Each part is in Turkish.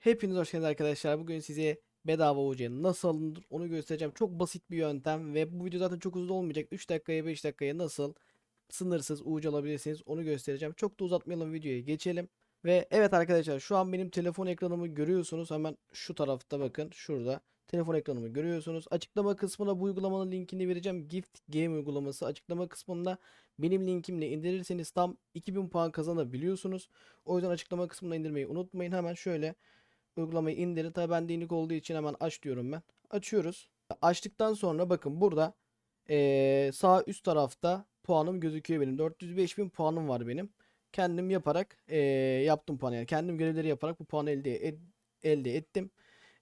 Hepiniz hoş geldiniz arkadaşlar. Bugün size bedava UC nasıl alınır onu göstereceğim. Çok basit bir yöntem ve bu video zaten çok uzun olmayacak. 3 dakikaya 5 dakikaya nasıl sınırsız UC alabilirsiniz onu göstereceğim. Çok da uzatmayalım videoya geçelim. Ve evet arkadaşlar şu an benim telefon ekranımı görüyorsunuz. Hemen şu tarafta bakın şurada. Telefon ekranımı görüyorsunuz. Açıklama kısmına bu uygulamanın linkini vereceğim. Gift Game uygulaması açıklama kısmında benim linkimle indirirseniz tam 2000 puan kazanabiliyorsunuz. O yüzden açıklama kısmına indirmeyi unutmayın. Hemen şöyle uygulamayı indirin. Tabi bende inik olduğu için hemen aç diyorum ben. Açıyoruz. Açtıktan sonra bakın burada eee, sağ üst tarafta puanım gözüküyor benim. 405 bin puanım var benim. Kendim yaparak eee, yaptım puanı. Yani kendim görevleri yaparak bu puanı elde, ed- elde ettim.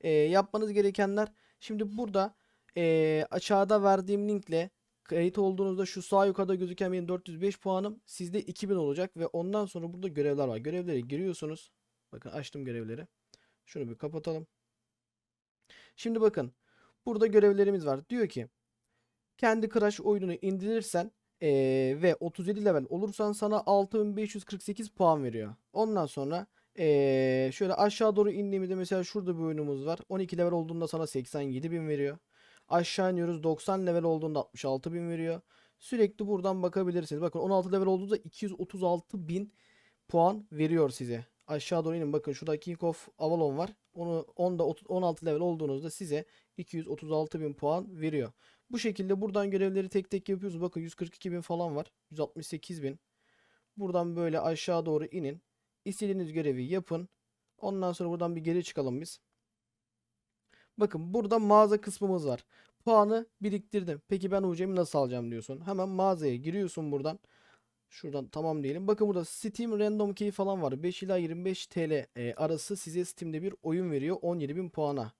Eee, yapmanız gerekenler şimdi burada eee, aşağıda verdiğim linkle kayıt olduğunuzda şu sağ yukarıda gözüken benim 405 puanım sizde 2000 olacak ve ondan sonra burada görevler var. Görevlere giriyorsunuz. Bakın açtım görevleri. Şunu bir kapatalım. Şimdi bakın. Burada görevlerimiz var. Diyor ki kendi Crash oyununu indirirsen eee, ve 37 level olursan sana 6548 puan veriyor. Ondan sonra eee, şöyle aşağı doğru indiğimizde mesela şurada bir oyunumuz var. 12 level olduğunda sana 87.000 veriyor. Aşağı iniyoruz 90 level olduğunda 66.000 veriyor. Sürekli buradan bakabilirsiniz. Bakın 16 level olduğunda 236.000 puan veriyor size. Aşağı doğru inin bakın şurada King of Avalon var. Onu 10'da 30 16 level olduğunuzda size 236.000 puan veriyor. Bu şekilde buradan görevleri tek tek yapıyorsunuz. Bakın 142.000 falan var. 168.000. Buradan böyle aşağı doğru inin. İstediğiniz görevi yapın. Ondan sonra buradan bir geri çıkalım biz. Bakın burada mağaza kısmımız var. Puanı biriktirdim. Peki ben UC'mi nasıl alacağım diyorsun. Hemen mağazaya giriyorsun buradan. Şuradan tamam diyelim. Bakın burada Steam Random Key falan var. 5 ila 25 TL e, arası size Steam'de bir oyun veriyor 17.000 puana.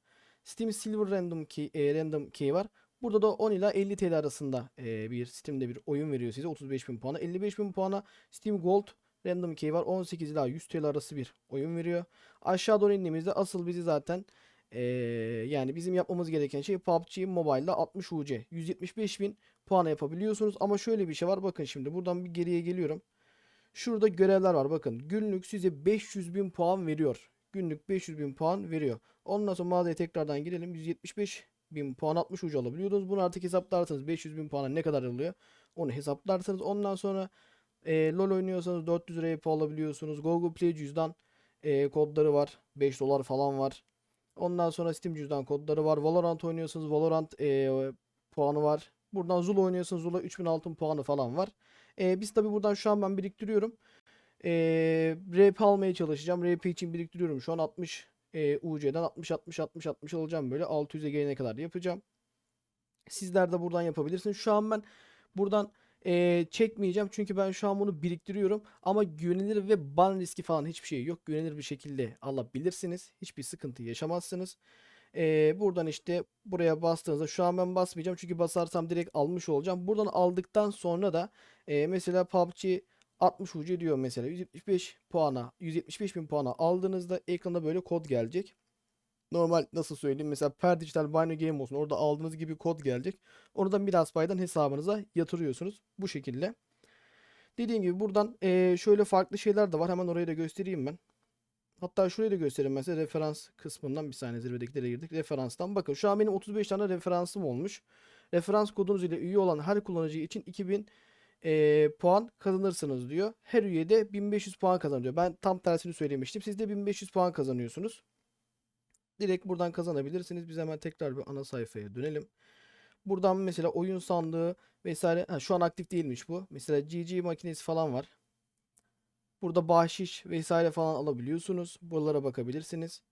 Steam Silver Random Key, e, Random Key var. Burada da 10 ila 50 TL arasında e, bir Steam'de bir oyun veriyor size 35.000 puana. 55.000 puana Steam Gold Random Key var. 18 ila 100 TL arası bir oyun veriyor. Aşağı doğru indiğimizde asıl bizi zaten e, yani bizim yapmamız gereken şey PUBG Mobile'da 60 UC 175.000 puana yapabiliyorsunuz. Ama şöyle bir şey var. Bakın şimdi buradan bir geriye geliyorum. Şurada görevler var. Bakın günlük size 500 bin puan veriyor. Günlük 500 bin puan veriyor. Ondan sonra mağazaya tekrardan girelim. 175 bin puan 60 ucu alabiliyordunuz. Bunu artık hesaplarsanız 500 bin puana ne kadar alıyor? Onu hesaplarsanız ondan sonra e, LoL oynuyorsanız 400 RP alabiliyorsunuz. Google Play cüzdan e, kodları var. 5 dolar falan var. Ondan sonra Steam cüzdan kodları var. Valorant oynuyorsanız Valorant e, puanı var. Buradan Zula oynuyorsanız Zula 3000 altın puanı falan var. Ee, biz tabi buradan şu an ben biriktiriyorum. Ee, RP almaya çalışacağım. RP için biriktiriyorum. Şu an 60 e, UC'den 60 60 60 60 alacağım böyle 600'e gelene kadar yapacağım. Sizler de buradan yapabilirsiniz. Şu an ben buradan e, çekmeyeceğim çünkü ben şu an bunu biriktiriyorum ama güvenilir ve ban riski falan hiçbir şey yok. Güvenilir bir şekilde alabilirsiniz. Hiçbir sıkıntı yaşamazsınız. Ee, buradan işte buraya bastığınızda şu an ben basmayacağım çünkü basarsam direkt almış olacağım. Buradan aldıktan sonra da e, mesela PUBG 60 UC diyor mesela 175 puana 175 bin puana aldığınızda ekranda böyle kod gelecek. Normal nasıl söyleyeyim mesela per dijital binary game olsun orada aldığınız gibi kod gelecek. Oradan biraz paydan hesabınıza yatırıyorsunuz bu şekilde. Dediğim gibi buradan e, şöyle farklı şeyler de var hemen orayı da göstereyim ben. Hatta şurayı da göstereyim ben size referans kısmından bir saniye zirvedekilere girdik. Referanstan bakın şu an benim 35 tane referansım olmuş. Referans kodunuz ile üye olan her kullanıcı için 2000 eee, puan kazanırsınız diyor. Her üye de 1500 puan kazanıyor. Ben tam tersini söylemiştim. Siz de 1500 puan kazanıyorsunuz. Direkt buradan kazanabilirsiniz. Biz hemen tekrar bir ana sayfaya dönelim. Buradan mesela oyun sandığı vesaire. Ha, şu an aktif değilmiş bu. Mesela GG makinesi falan var. Burada bahşiş vesaire falan alabiliyorsunuz. Buralara bakabilirsiniz.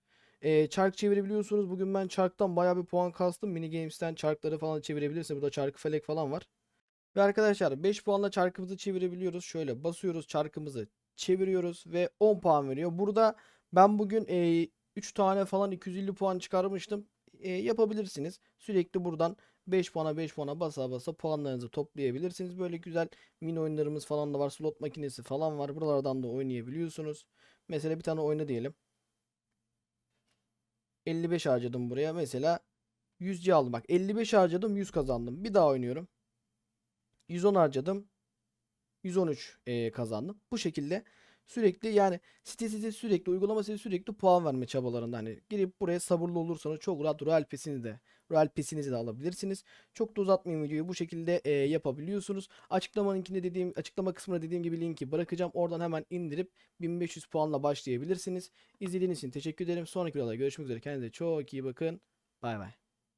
Ee, çark çevirebiliyorsunuz. Bugün ben çarktan bayağı bir puan kastım. Mini Games'ten çarkları falan çevirebilirsiniz. Burada çarkı felek falan var. Ve arkadaşlar 5 puanla çarkımızı çevirebiliyoruz. Şöyle basıyoruz çarkımızı çeviriyoruz ve 10 puan veriyor. Burada ben bugün e, 3 tane falan 250 puan çıkarmıştım. E, yapabilirsiniz. Sürekli buradan 5 puana 5 puana basa basa puanlarınızı toplayabilirsiniz. Böyle güzel mini oyunlarımız falan da var. Slot makinesi falan var. Buralardan da oynayabiliyorsunuz. Mesela bir tane oyna diyelim. 55 harcadım buraya. Mesela 100C aldım. Bak 55 harcadım 100 kazandım. Bir daha oynuyorum. 110 harcadım. 113 e, kazandım. Bu şekilde sürekli yani site size sürekli uygulama size sürekli puan verme çabalarında hani girip buraya sabırlı olursanız çok rahat Royal Pass'ini de Royal Pass'inizi de alabilirsiniz. Çok da uzatmayayım videoyu bu şekilde e, yapabiliyorsunuz. Açıklama linkinde dediğim açıklama kısmına dediğim gibi linki bırakacağım. Oradan hemen indirip 1500 puanla başlayabilirsiniz. İzlediğiniz için teşekkür ederim. Sonraki videoda görüşmek üzere. Kendinize çok iyi bakın. Bay bay.